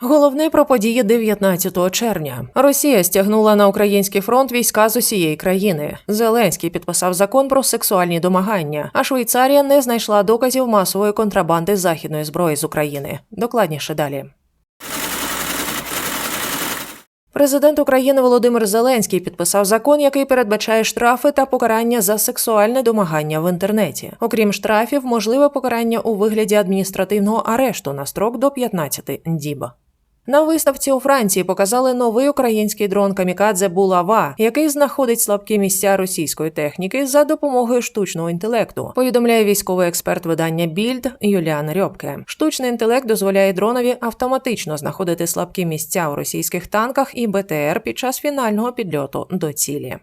Головне про події 19 червня. Росія стягнула на український фронт війська з усієї країни. Зеленський підписав закон про сексуальні домагання, а Швейцарія не знайшла доказів масової контрабанди західної зброї з України. Докладніше далі. Президент України Володимир Зеленський підписав закон, який передбачає штрафи та покарання за сексуальне домагання в інтернеті. Окрім штрафів, можливе покарання у вигляді адміністративного арешту на строк до 15 діб. На виставці у Франції показали новий український дрон Камікадзе Булава, який знаходить слабкі місця російської техніки за допомогою штучного інтелекту. Повідомляє військовий експерт видання Більд Юліан Рьобке. Штучний інтелект дозволяє дронові автоматично знаходити слабкі місця у російських танках і БТР під час фінального підльоту до цілі.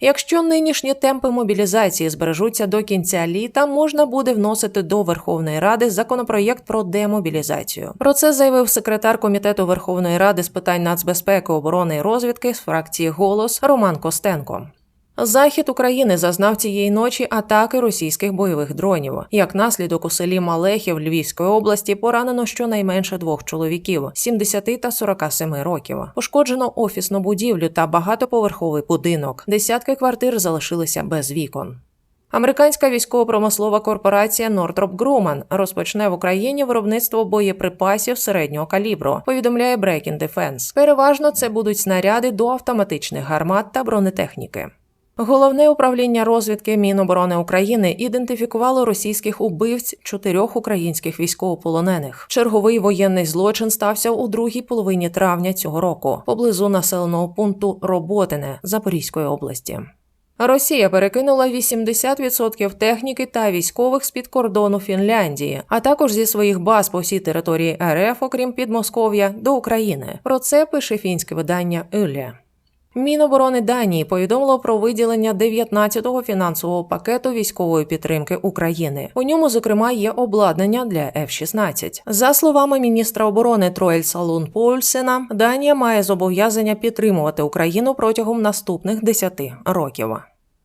Якщо нинішні темпи мобілізації збережуться до кінця літа, можна буде вносити до Верховної Ради законопроєкт про демобілізацію. Про це заявив секретар комітету Верховної Ради з питань нацбезпеки, оборони і розвідки з фракції Голос Роман Костенко. Захід України зазнав цієї ночі атаки російських бойових дронів. Як наслідок у селі Малехів Львівської області поранено щонайменше двох чоловіків 70 та 47 років. Пошкоджено офісну будівлю та багатоповерховий будинок. Десятки квартир залишилися без вікон. Американська військово-промислова корпорація Northrop Grumman розпочне в Україні виробництво боєприпасів середнього калібру. Повідомляє Breaking Defense. Переважно це будуть снаряди до автоматичних гармат та бронетехніки. Головне управління розвідки Міноборони України ідентифікувало російських убивць чотирьох українських військовополонених. Черговий воєнний злочин стався у другій половині травня цього року поблизу населеного пункту Роботине Запорізької області. Росія перекинула 80% техніки та військових з під кордону Фінляндії, а також зі своїх баз по всій території РФ, окрім Підмосков'я, до України. Про це пише фінське видання Юлє. Міноборони Данії повідомило про виділення 19-го фінансового пакету військової підтримки України. У ньому, зокрема, є обладнання для F-16. За словами міністра оборони Троель Салун Польсена, Данія має зобов'язання підтримувати Україну протягом наступних 10 років.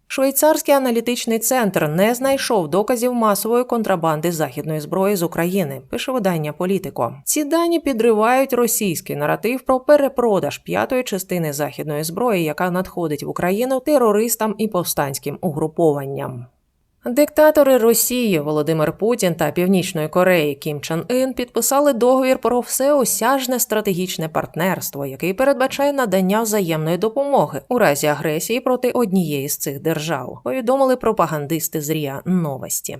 Швейцарський аналітичний центр не знайшов доказів масової контрабанди західної зброї з України. Пише видання Політико. Ці дані підривають російський наратив про перепродаж п'ятої частини західної зброї, яка надходить в Україну терористам і повстанським угрупованням. Диктатори Росії Володимир Путін та Північної Кореї Кім Чен Ін підписали договір про всеосяжне стратегічне партнерство, який передбачає надання взаємної допомоги у разі агресії проти однієї з цих держав. Повідомили пропагандисти з РІА Новості.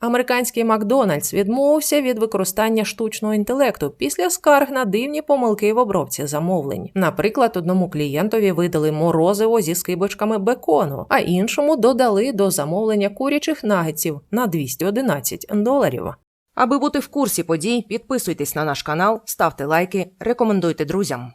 Американський Макдональдс відмовився від використання штучного інтелекту після скарг на дивні помилки в обробці замовлень. Наприклад, одному клієнтові видали морозиво зі скибочками бекону, а іншому додали до замовлення курячих нагетсів на 211 доларів. Аби бути в курсі подій, підписуйтесь на наш канал, ставте лайки, рекомендуйте друзям.